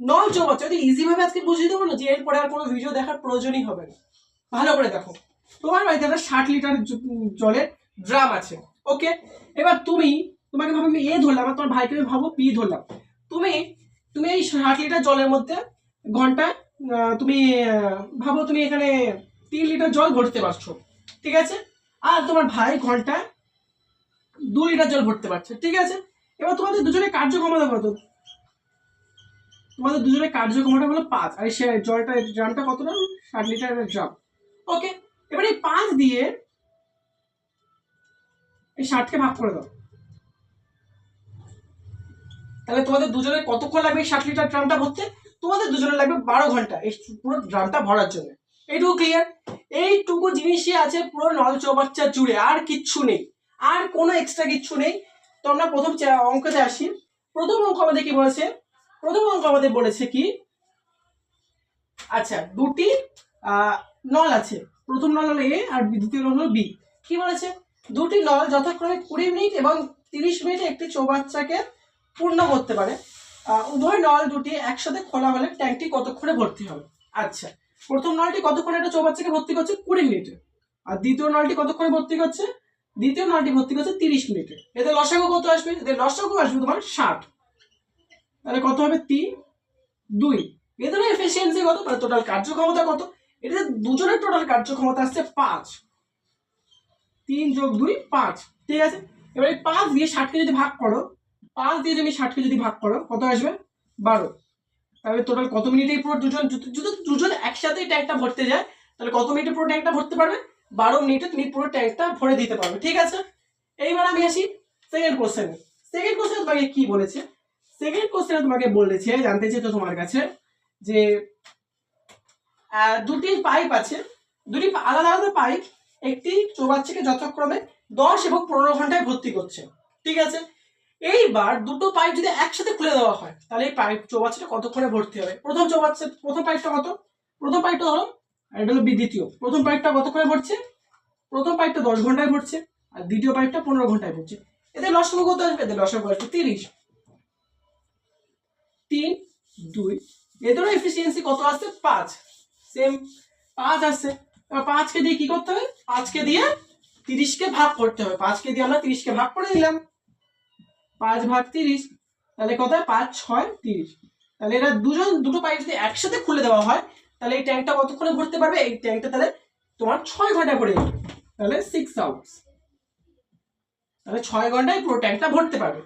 নল চৌবাচ্চা যদি ইজি ভাবে আজকে বুঝিয়ে দেবো না যে এরপরে আর কোনো ভিডিও দেখার প্রয়োজনই হবে না। ভালো করে দেখো। তোমার বাড়িতে একটা ষাট লিটার জলের ড্রাম আছে। ওকে এবার তুমি, তোমাকে ভাবো আমি এ ধরলাম, আর তোমার ভাইকে আমি ভাবো পি ধরলাম। তুমি তুমি এই ষাট লিটার জলের মধ্যে ঘন্টায় তুমি ভাবো তুমি এখানে তিন লিটার জল ভরতে পারছ। ঠিক আছে? আর তোমার ভাই ঘন্টায় দু লিটার জল ভরতে পারছে। ঠিক আছে? এবার তোমাদের দুজনের কার্যক্ষমতা কত? তোমাদের দুজনের কার্যক্ষমতা হলো পাঁচ। আর সে জলটা ড্রামটা কতটা? ষাট লিটারের ড্রাম ওকে এবার এই পাঁচ দিয়ে এই ষাটকে ভাগ করে দাও। তাহলে তোমাদের দুজনের কতক্ষণ লাগবে এই ষাট লিটার ড্রামটা ভরতে? তোমাদের দুজনের লাগবে বারো ঘণ্টা এই পুরো ড্রামটা ভরার জন্য। এইটুকু ক্লিয়ার এইটুকু জিনিসই আছে পুরো নল চৌবাচ্চা জুড়ে আর কিচ্ছু নেই। আর কোনো এক্সট্রা কিচ্ছু নেই। তো আমরা প্রথম অঙ্কতে আসি। প্রথম অঙ্ক আমাদের কি বলেছে? প্রথম অঙ্ক আমাদের বলেছে কি? আচ্ছা দুটি নল আছে। প্রথম নল হলো এ আর দ্বিতীয় নল হলো বি। কি বলেছে? দুটি নল যথাক্রমে কুড়ি মিনিট এবং তিরিশ মিনিটে একটি চৌবাচ্চাকে পূর্ণ করতে পারে। উভয় নল দুটি একসাথে খোলা হলে ট্যাঙ্কটি কতক্ষণে ভর্তি হবে? আচ্ছা প্রথম নলটি কতক্ষণে একটা চৌবাচ্চাকে ভর্তি করছে? কুড়ি মিনিটে। আর দ্বিতীয় নলটি কতক্ষণে ভর্তি করছে? দ্বিতীয় নলটি ভর্তি করছে তিরিশ মিনিটে। এদের লসাগু কত আসবে? এদের লসাগু আসবে তোমার ষাট। তাহলে কত হবে? তিন। দুই। এদের এফিসিয়েন্সি কত? মানে টোটাল কার্যক্ষমতা কত? এটা দুজনের টোটাল কার্যক্ষমতা আসছে পাঁচ। তিন যোগ দুই, পাঁচ। ঠিক আছে? এবার এই পাঁচ দিয়ে ষাটকে যদি ভাগ করো, পাঁচ দিয়ে তুমি ষাটকে যদি ভাগ করো, কত আসবে? বারো। তাহলে টোটাল কত মিনিটে পুরো দুজন, যদি দুজন একসাথে ট্যাঙ্কটা ভরতে যায়, তাহলে কত মিনিটে পুরো ট্যাঙ্কটা ভরতে পারবে? বারো মিনিটে তুমি পুরো ট্যাঙ্কটা ভরে দিতে পারবে। ঠিক আছে? এইবার আমি আসি সেকেন্ড কোশ্চেনে সেকেন্ড কোশ্চেন তোমাকে কি বলেছে? সেকেন্ড কোশ্চেন তোমাকে বলেছে জানতে চেয়েছো তোমার কাছে, যে দুটি পাইপ আছে, দুটি আলাদা আলাদা পাইপ একটি চৌবাচ্চাকে যথাক্রমে দশ এবং পনেরো ঘন্টায় ভর্তি করছে, ঠিক আছে? এইবার দুটো পাইপ যদি একসাথে খুলে দেওয়া হয়, তাহলে এই পাইপ চৌবাচ্চাটা কতক্ষণে ভর্তি হবে? প্রথম চৌবাচ্চা, প্রথম পাইপটা কত? প্রথম পাইপটা আর এটা হলো দ্বিতীয়, প্রথম পাইপটা কতক্ষণে ভরছে? প্রথম পাইপটা দশ ঘন্টায় ভরছে, আর দ্বিতীয় পাইপটা পনেরো ঘন্টায় ভরছে। এদের লসগু কত আসবে? এদের লসগু আসবে তিরিশ। তিন, দুই। এদেরও এফিসিয়েন্সি কত আসছে পাঁচ। সেম পাঁচ আছে। পাঁচকে দিয়ে কি করতে হবে? পাঁচকে দিয়ে তিরিশকে ভাগ করতে হবে। পাঁচকে দিয়ে আমরা তিরিশকে ভাগ করে দিলাম পাঁচ ভাগ তিরিশ, তাহলে কত হয়? পাঁচ, ছয়, তিরিশ। তাহলে এরা দুজন, দুটো পাইপ যদি একসাথে খুলে দেওয়া হয়, তাহলে এই ট্যাঙ্কটা কতক্ষণে ভরতে পারবে? এই ট্যাঙ্কটা তাহলে তোমার ছয় ঘণ্টা যাবে। তাহলে সিক্স আওয়ার্স তাহলে ছয় ঘন্টায় পুরো ট্যাঙ্কটা ভরতে পারবে।